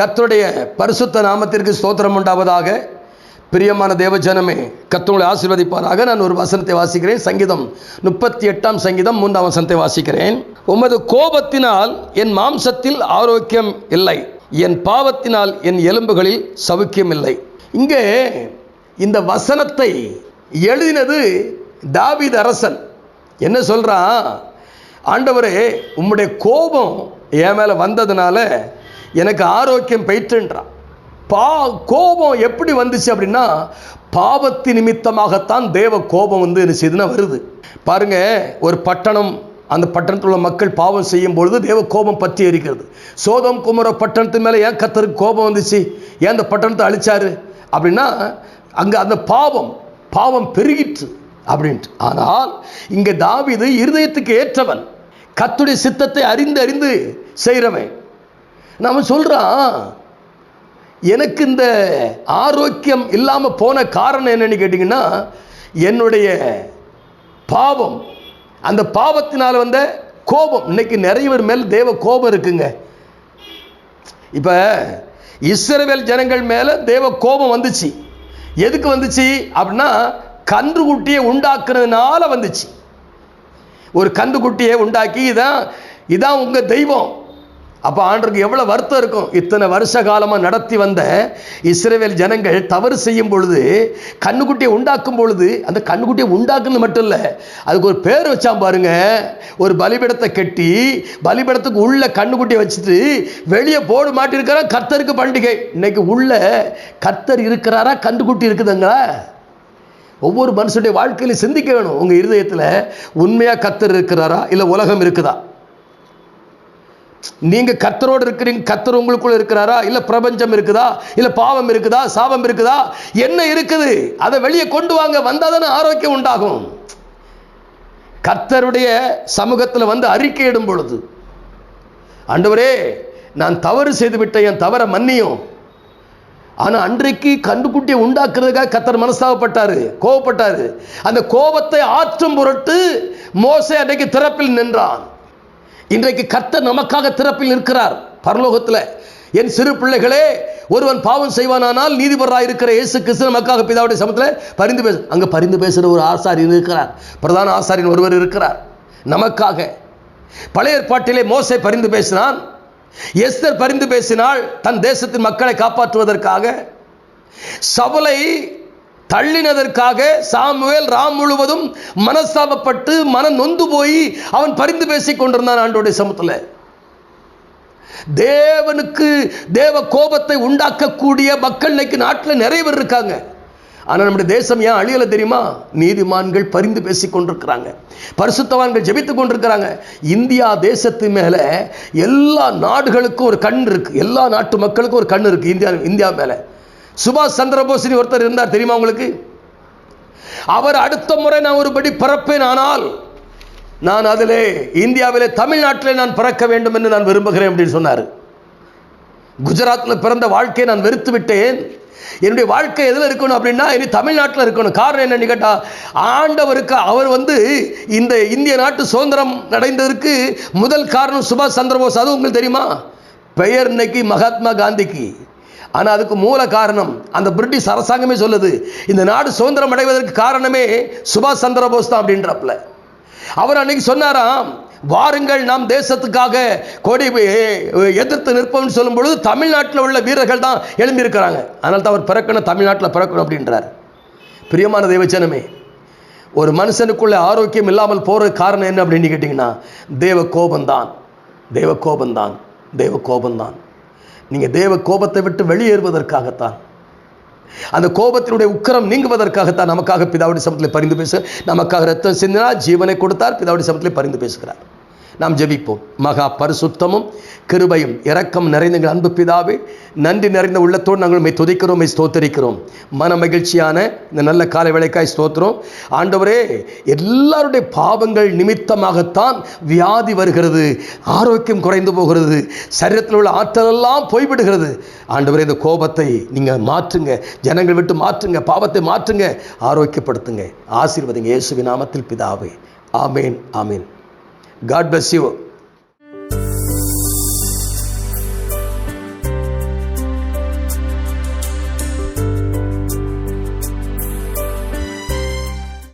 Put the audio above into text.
கத்தருடைய பரிசுத்த நாமத்திற்கு ஸ்தோத்திரம் உண்டாவதாக. பிரியமான தேவஜனமே கர்த்தருடைய ஆசீர்வதிப்பாராக. நான் ஒரு வசனத்தை வாசிக்கிறேன். சங்கீதம் முப்பத்தி எட்டாம் சங்கீதம் மூன்றாம் வசனத்தை வாசிக்கிறேன். உமது கோபத்தினால் என் மாம்சத்தில் ஆரோக்கியம் இல்லை. என் பாவத்தினால் என் எலும்புகளில் சவுக்கியம் இல்லை. இங்கே இந்த வசனத்தை எழுதினது தாவீது அரசன். என்ன சொல்கிறான் ஆண்டவரே உம்முடைய கோபம் என் மேலே வந்ததுனால எனக்கு ஆரோக்கியம் பயிற்றுன்றான். பா கோபம் எப்படி வந்துச்சு அப்படின்னா பாவத்து நிமித்தமாகத்தான் தேவ கோபம் வந்து என்ன செய்யுதுன்னா வருது. பாருங்க ஒரு பட்டணம் அந்த பட்டணத்தில் உள்ள மக்கள் பாவம் செய்யும் பொழுது தேவ கோபம் பற்றி எரிக்கிறது. சோதம் குமர பட்டணத்து மேலே ஏன் கத்தருக்கு கோபம் வந்துச்சு? ஏன் அந்த பட்டணத்தை அழிச்சாரு? அப்படின்னா அங்கே அந்த பாவம் பாவம் பெருகிற்று அப்படின்ட்டு. ஆனால் இங்கே தாவிது இருதயத்துக்கு ஏற்றவன். கத்துடைய சித்தத்தை அறிந்து அறிந்து செய்கிறவன் நம்ம சொல்கிறான் எனக்கு இந்த ஆரோக்கியம் இல்லாமல் போன காரணம் என்னன்னு கேட்டிங்கன்னா என்னுடைய பாவம். அந்த பாவத்தினால் வந்த கோபம். இன்னைக்கு நிறைய பேர் மேல் தேவ கோபம் இருக்குங்க. இப்போ இஸ்ரவேல் ஜனங்கள் மேலே தேவ கோபம் வந்துச்சு. எதுக்கு வந்துச்சு? அப்படின்னா கன்றுக்குட்டியை உண்டாக்குறதுனால வந்துச்சு. ஒரு கன்றுக்குட்டியை உண்டாக்கி இதான் இதான் உங்கள் தெய்வம். அப்போ ஆண்டருக்கு எவ்வளோ வருத்தம் இருக்கும்? இத்தனை வருஷ காலமாக நடத்தி வந்த இஸ்ரேவேல் ஜனங்கள் தவறு செய்யும் பொழுது கண்ணுக்குட்டியை உண்டாக்கும் பொழுது அந்த கண்ணுக்குட்டியை உண்டாக்குன்னு மட்டும் இல்லை அதுக்கு ஒரு பேர் வச்சான் பாருங்க. ஒரு பலிபிடத்தை கட்டி பலிபிடத்துக்கு உள்ள கண்ணுக்குட்டியை வச்சுட்டு வெளியே போடு மாட்டிருக்கிறா கர்த்தருக்கு பண்டிகை. இன்னைக்கு உள்ள கர்த்தர் இருக்கிறாரா? கண்டுக்குட்டி இருக்குதுங்களா? ஒவ்வொரு மனுஷனுடைய வாழ்க்கையில சிந்திக்க வேணும். உங்கள் இருதயத்தில் உண்மையாக கத்தர் இருக்கிறாரா? இல்லை உலகம் இருக்குதா? நீங்க கத்தரோடு இருக்கிறீங்க கத்தர் உங்களுக்குள்ள இருக்கிறாரா? இல்ல பிரபஞ்சம் இருக்குதா? இல்ல பாவம் இருக்குதா? சாபம் இருக்குதா? என்ன இருக்குது? அதை வெளியே கொண்டு வாங்க வந்தாதானே ஆரோக்கியம் உண்டாகும். கத்தருடைய சமூகத்தில் வந்து அறிக்கையிடும் பொழுது ஆண்டவரே நான் தவறு செய்து விட்டேன் என் தவற மன்னியும். ஆனால் அன்றைக்கு கண்டுக்குட்டியை உண்டாக்குறதுக்காக கத்தர் மனஸ்தாபப்பட்டாரு கோவப்பட்டாரு. அந்த கோபத்தை ஆற்றும் பொருட்டு மோசை அன்றைக்கு திறப்பில் நின்றான். இன்றைக்கு கர்த்தர் நமக்காக திறப்பில் நிற்கிறார் பரலோகத்தில் என் சிறு பிள்ளைகளே ஒருவன் பாவம் செய்வானானால் நீதிபராக இருக்கிற இயேசு கிறிஸ்து நமக்காக பிதாவுடைய சமத்தில் பரிந்து பேச அங்கே பரிந்து பேசுகிற ஒரு ஆசாரியன் இருக்கிறார். பிரதான ஆசாரியன் ஒருவர் இருக்கிறார். நமக்காக பழைய ஏற்பாட்டிலே மோசை பரிந்து பேசினான். எஸ்தர் பரிந்து பேசினால் தன் தேசத்தின் மக்களை காப்பாற்றுவதற்காக சவலை தள்ளினதற்காக சாமுவேல் ராம் முழுவதும் மனஸ்தாபப்பட்டு மன நொந்து போய் அவன் பரிந்து பேசிக் கொண்டிருந்தான் ஆண்டோடைய சமத்துல தேவனுக்கு தேவ கோபத்தை உண்டாக்கக்கூடிய மக்கள் இன்னைக்கு நாட்டில் நிறைய பேர் இருக்காங்க. ஆனால் நம்முடைய தேசம் ஏன் அழியலை தெரியுமா? நீதிமான்கள் பரிந்து பேசி கொண்டிருக்கிறாங்க. பரிசுத்தவான்கள் ஜெபித்து கொண்டிருக்கிறாங்க. இந்தியா தேசத்து மேலே எல்லா நாடுகளுக்கும் ஒரு கண் இருக்கு. எல்லா நாட்டு மக்களுக்கும் ஒரு கண் இருக்கு. இந்தியா இந்தியா மேலே. சுபாஷ் சந்திரபோஸ்னி ஒருத்தர் இருந்தார் தெரியுமா உங்களுக்கு? அவர் அடுத்த முறை நான் ஒருபடி பிறப்பேன் ஆனால் நான் அதிலே இந்தியாவிலே தமிழ்நாட்டிலே நான் பிறக்க வேண்டும் என்று நான் விரும்புகிறேன் அப்படின்னு சொன்னார். குஜராத்தில் பிறந்த வாழ்க்கையை நான் வெறுத்து விட்டேன். என்னுடைய வாழ்க்கை எதில் இருக்கணும் அப்படின்னா இனி தமிழ்நாட்டில் இருக்கணும். காரணம் என்னன்னு கேட்டால் ஆண்டவருக்கு அவர் வந்து இந்த இந்திய நாட்டு சுதந்திரம் அடைந்ததற்கு முதல் காரணம் சுபாஷ் சந்திரபோஸ் அது உங்களுக்கு தெரியுமா? பெயர் இன்னைக்கு மகாத்மா காந்திக்கு. ஆனால் அதுக்கு மூல காரணம் அந்த பிரிட்டிஷ் அரசாங்கமே சொல்லுது இந்த நாடு சுதந்திரம் அடைவதற்கு காரணமே சுபாஷ் சந்திரபோஸ் தான் அப்படின்றப்பல அவர் அன்னைக்கு சொன்னாராம் வாருங்கள் நாம் தேசத்துக்காக கொடி எதிர்த்து நிற்போம்னு சொல்லும் பொழுது தமிழ்நாட்டில் உள்ள வீரர்கள் தான் எழும்பியிருக்கிறாங்க. அதனால் தான் அவர் பிறக்கணும் தமிழ்நாட்டில் பிறக்கணும் அப்படின்றார். பிரியமான தேவச்சனமே ஒரு மனுஷனுக்குள்ள ஆரோக்கியம் இல்லாமல் போகிற காரணம் என்ன அப்படின்னு கேட்டிங்கன்னா தேவ கோபந்தான் தேவ கோபந்தான் தேவ கோபந்தான் நீங்கள் தேவ கோபத்தை விட்டு வெளியேறுவதற்காகத்தான். அந்த கோபத்தினுடைய உக்கரம் நீங்குவதற்காகத்தான் நமக்காக பிதாவுடைய சமத்தில் பரிந்து பேச நமக்காக ரத்தம் சிந்தினா ஜீவனை கொடுத்தார். பிதாவுடைய சமத்தில் பரிந்து பேசுகிறார். நாம் ஜெபிப்போம். மகா பரிசுத்தமும் கிருபையும் இரக்கம் நிறைந்த எங்கள் அன்பு பிதாவே நன்றி நிறைந்த உள்ளத்தோடு நாங்கள் உண்மை துதிக்கிறோம் ஸ்தோத்தரிக்கிறோம். மன மகிழ்ச்சியான இந்த நல்ல காலை வேலைக்காய் ஸ்தோத்திரம். ஆண்டவரே எல்லாருடைய பாவங்கள் நிமித்தமாகத்தான் வியாதி வருகிறது ஆரோக்கியம் குறைந்து போகிறது சரீரத்தில் உள்ள ஆற்றலெல்லாம் போய்விடுகிறது. ஆண்டவரே இந்த கோபத்தை நீங்கள் மாற்றுங்க ஜனங்கள் விட்டு மாற்றுங்க பாவத்தை மாற்றுங்க ஆரோக்கியப்படுத்துங்க. ஆசீர்வதிங்க இயேசுவின் நாமத்தில் பிதாவே. ஆமேன் ஆமேன். God bless you